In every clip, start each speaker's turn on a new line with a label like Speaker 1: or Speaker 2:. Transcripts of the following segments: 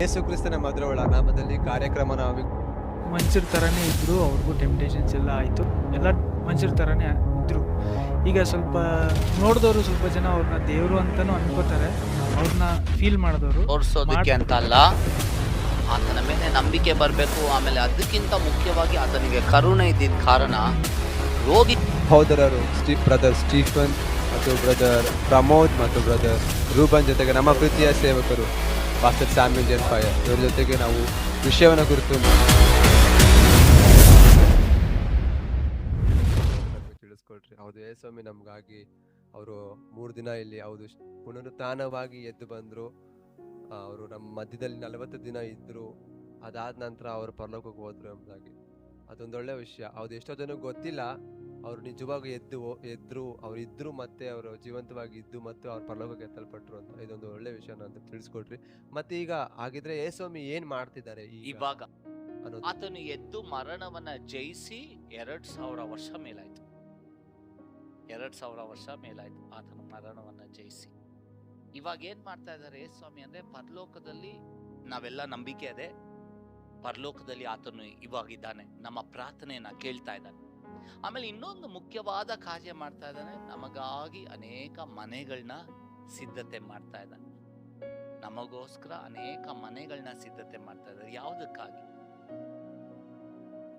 Speaker 1: ಯೇಸು ಕ್ರಿಸ್ತನ ಮದುವೆಗಳ ನಾಮದಲ್ಲಿ ಕಾರ್ಯಕ್ರಮ ನಾವು
Speaker 2: ಮನುಷ್ಯರ ಥರನೇ ಇದ್ದರು ಅವ್ರಿಗೂ ಟೆಂಪ್ಟೇಷನ್ಸ್ ಎಲ್ಲ ಆಯಿತು. ಎಲ್ಲ ಮನುಷ್ಯರ ಥರನೇ ಇದ್ದರು ಈಗ ಸ್ವಲ್ಪ ನೋಡಿದವರು ಸ್ವಲ್ಪ ಜನ ಅವ್ರನ್ನ ದೇವರು ಅಂತಲೂ ಅನ್ಕೋತಾರೆ. ಅವ್ರನ್ನ ಫೀಲ್ ಮಾಡಿದವರು.
Speaker 3: ತೋರಿಸೋದಕ್ಕೆ ಅಂತ ಅಲ್ಲ. ಆತನ ಮೇಲೆ ನಂಬಿಕೆ ಬರಬೇಕು ಆಮೇಲೆ ಅದಕ್ಕಿಂತ ಮುಖ್ಯವಾಗಿ ಆತನಿಗೆ ಕರುಣೆ ಇದ್ದಿದ್ದ ಕಾರಣ ರೋಗಿ
Speaker 1: ಸಹೋದರರು ಸ್ಟೀ ಬ್ರದರ್ ಸ್ಟೀಫನ್ ಮತ್ತು ಬ್ರದರ್ ಪ್ರಮೋದ್ ಮತ್ತು ಬ್ರದರ್ ರೂಬನ್ ಜೊತೆಗೆ ನಮ್ಮ ಪ್ರೀತಿಯ ಸೇವಕರು. ಮಾಸ್ಟರ್ ಸ್ಯಾಮ್ಯಲ್ ಜೆನ್ ಫೈರ್ ಇವ್ರ ಜೊತೆಗೆ ನಾವು ವಿಷಯವನ್ನು ಕುರಿತು ತಿಳಿಸ್ಕೊಟ್ರಿ ಹೌದು ಯೇಸ್ವಾಮಿ ಸ್ವಾಮಿ ನಮಗಾಗಿ ಅವರು ಮೂರು ದಿನ ಇಲ್ಲಿ ಹೌದು, ಪುನರುತ್ಥಾನವಾಗಿ ಎದ್ದು ಬಂದರು. ಅವರು ನಮ್ಮ ಮಧ್ಯದಲ್ಲಿ ನಲವತ್ತು ದಿನ ಇದ್ದರು ಅದಾದ ನಂತರ ಅವರು ಪರಲೋಕಕ್ಕೆ ಹೋದರು ಎಂಬುದಾಗಿ. ಅದೊಂದೊಳ್ಳೆ ವಿಷಯ. ಅವ್ರು ಎಷ್ಟೋ ಜನಕ್ಕೆ ಗೊತ್ತಿಲ್ಲ. ಅವ್ರು ನಿಜವಾಗ ಎದ್ದು ಎದ್ರು ಅವ್ರು ಇದ್ರು ಮತ್ತೆ ಅವರು ಜೀವಂತವಾಗಿ ಇದ್ದು ಮತ್ತು ಅವ್ರ ಪರಲೋಕಕ್ಕೆ ಎತ್ತಲ್ಪಟ್ರು ಅಂತ. ಇದೊಂದು ಒಳ್ಳೆ ವಿಷಯ ಅಂತ ತಿಳಿಸ್ಕೊಟ್ರಿ ಮತ್ತೆ ಈಗ ಹಾಗಿದ್ರೆ ಸ್ವಾಮಿ ಏನ್ ಮಾಡ್ತಿದ್ದಾರೆ
Speaker 3: ಇವಾಗ ಆತನು ಎದ್ದು ಮರಣವನ್ನ ಜಯಿಸಿ ಎರಡ್ ಸಾವಿರ ವರ್ಷ ಮೇಲಾಯ್ತು. ಎರಡ್ ಸಾವಿರ ವರ್ಷ ಮೇಲಾಯ್ತು ಆತನ ಮರಣವನ್ನ ಜಯಿಸಿ. ಇವಾಗ ಏನ್ ಮಾಡ್ತಾ ಇದ್ದಾರೆ ಸ್ವಾಮಿ ಅಂದ್ರೆ ಪರಲೋಕದಲ್ಲಿ ನಾವೆಲ್ಲ ನಂಬಿಕೆ ಅದೇ. ಪರಲೋಕದಲ್ಲಿ ಆತನು ಇವಾಗಿದ್ದಾನೆ. ನಮ್ಮ ಪ್ರಾರ್ಥನೆಯನ್ನ ಕೇಳ್ತಾ ಇದ್ದಾನೆ. ಆಮೇಲೆ ಇನ್ನೊಂದು ಮುಖ್ಯವಾದ ಕಾರ್ಯ ಮಾಡ್ತಾ ಇದ್ದಾನೆ. ನಮಗಾಗಿ ಅನೇಕ ಮನೆಗಳನ್ನ ಸಿದ್ಧತೆ ಮಾಡ್ತಾ ಇದ್ದಾನೆ. ನಮಗೋಸ್ಕರ ಅನೇಕ ಮನೆಗಳನ್ನ ಸಿದ್ಧತೆ ಮಾಡ್ತಾ ಇದ್ದಾರೆ ಯಾವುದಕ್ಕಾಗಿ?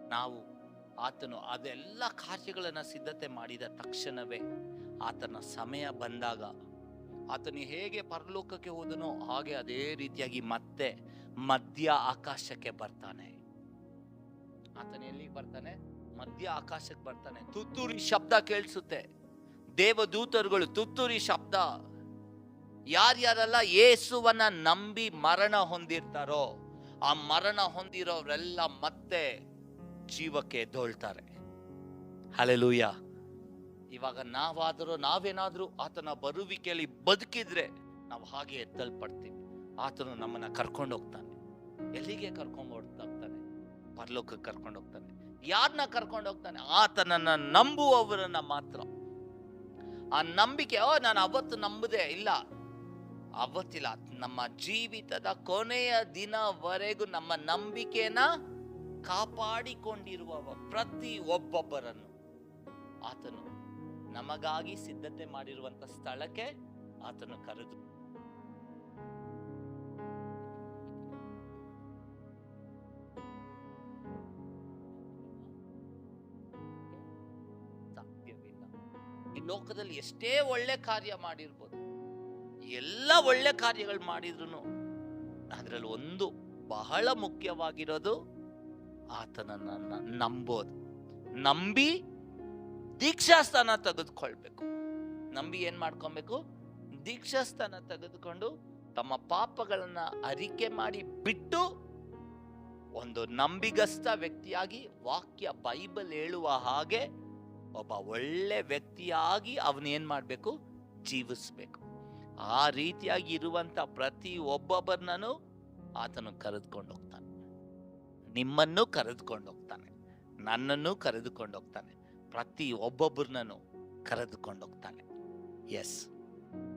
Speaker 3: ನಾವು ಆತನು ಅದೆಲ್ಲ ಕಾರ್ಯಗಳನ್ನು ಸಿದ್ಧತೆ ಮಾಡಿದ ತಕ್ಷಣವೇ ಆತನ ಸಮಯ ಬಂದಾಗ ಆತನು ಹೇಗೆ ಪರಲೋಕಕ್ಕೆ ಹೋದನೋ ಹಾಗೆ ಅದೇ ರೀತಿಯಾಗಿ ಮತ್ತೆ ಮಧ್ಯ ಆಕಾಶಕ್ಕೆ ಬರ್ತಾನೆ. ಆತನ ಎಲ್ಲಿಗೆ ಬರ್ತಾನೆ? ಮಧ್ಯ ಆಕಾಶಕ್ಕೆ ಬರ್ತಾನೆ. ತುತ್ತೂರಿ ಶಬ್ದ ಕೇಳಿಸುತ್ತೆ. ದೇವದೂತರುಗಳು ತುತ್ತೂರಿ ಶಬ್ದ. ಯಾರ್ಯಾರೆಲ್ಲ ಯೇಸುವನ್ನ ನಂಬಿ ಮರಣ ಹೊಂದಿರ್ತಾರೋ, ಆ ಮರಣ ಹೊಂದಿರೋರೆಲ್ಲ ಮತ್ತೆ ಜೀವಕ್ಕೆ ದೋಳ್ತಾರೆ ಹಲೆಲೂಯ ಇವಾಗ ನಾವಾದರೂ, ನಾವೇನಾದರೂ ಆತನ ಬರುವಿಕೆಯಲ್ಲಿ ಬದುಕಿದ್ರೆ ನಾವು ಹಾಗೆ ಎದ್ದಲ್ಪಡ್ತೀವಿ. ಆತನು ನಮ್ಮನ್ನ ಕರ್ಕೊಂಡು ಹೋಗ್ತಾನೆ. ಎಲ್ಲಿಗೆ ಕರ್ಕೊಂಡು ಹೋಗ್ತಾನೆ? ಪರಲೋಕಕ್ಕೆ ಕರ್ಕೊಂಡು ಹೋಗ್ತಾನೆ. ಯಾರನ್ನ ಕರ್ಕೊಂಡು ಹೋಗ್ತಾನೆ? ಆತನನ್ನ ನಂಬುವವರನ್ನ ಮಾತ್ರ. ಆ ನಂಬಿಕೆ, ಓ, ನಾನು ಅವತ್ತು ನಂಬುದೇ ಇಲ್ಲ. ಅವತ್ತಿಲ್ಲ. ನಮ್ಮ ಜೀವಿತದ ಕೊನೆಯ ದಿನವರೆಗೂ ನಮ್ಮ ನಂಬಿಕೆನ ಕಾಪಾಡಿಕೊಂಡಿರುವವ ಪ್ರತಿ ಒಬ್ಬೊಬ್ಬರನ್ನು ಆತನು ನಮಗಾಗಿ ಸಿದ್ಧತೆ ಮಾಡಿರುವಂತ ಸ್ಥಳಕ್ಕೆ ಆತನು ಕರೆದು ಲೋಕದಲ್ಲಿ ಎಷ್ಟೇ ಒಳ್ಳೆ ಕಾರ್ಯ ಮಾಡಿರ್ಬೋದು, ಎಲ್ಲ ಒಳ್ಳೆ ಕಾರ್ಯಗಳು ಮಾಡಿದ್ರು ಅದರಲ್ಲಿ ಒಂದು ಬಹಳ ಮುಖ್ಯವಾಗಿರೋದು ಆತನನ್ನ ನಂಬೋದು. ನಂಬಿ ದೀಕ್ಷಾಸ್ಥಾನ ತೆಗೆದುಕೊಳ್ಬೇಕು. ನಂಬಿ ಏನ್ ಮಾಡ್ಕೊಬೇಕು? ದೀಕ್ಷಾಸ್ಥಾನ ತೆಗೆದುಕೊಂಡು ತಮ್ಮ ಪಾಪಗಳನ್ನ ಅರಿಕೆ ಮಾಡಿ ಬಿಟ್ಟು ಒಂದು ನಂಬಿಗಸ್ತ ವ್ಯಕ್ತಿಯಾಗಿ ವಾಕ್ಯ ಬೈಬಲ್ ಹೇಳುವ ಹಾಗೆ ಒಬ್ಬ ಒಳ್ಳೆ ವ್ಯಕ್ತಿಯಾಗಿ ಅವನೇನು ಮಾಡಬೇಕು? ಜೀವಿಸ್ಬೇಕು. ಆ ರೀತಿಯಾಗಿ ಇರುವಂತ ಪ್ರತಿ ಒಬ್ಬೊಬ್ಬರನ್ನೂ ಆತನು ಕರೆದುಕೊಂಡು ಹೋಗ್ತಾನೆ. ನಿಮ್ಮನ್ನು ಕರೆದುಕೊಂಡು ಹೋಗ್ತಾನೆ. ನನ್ನನ್ನು ಕರೆದುಕೊಂಡು ಹೋಗ್ತಾನೆ. ಪ್ರತಿ ಒಬ್ಬೊಬ್ಬರನ್ನೂ ಕರೆದುಕೊಂಡು ಹೋಗ್ತಾನೆ. ಎಸ್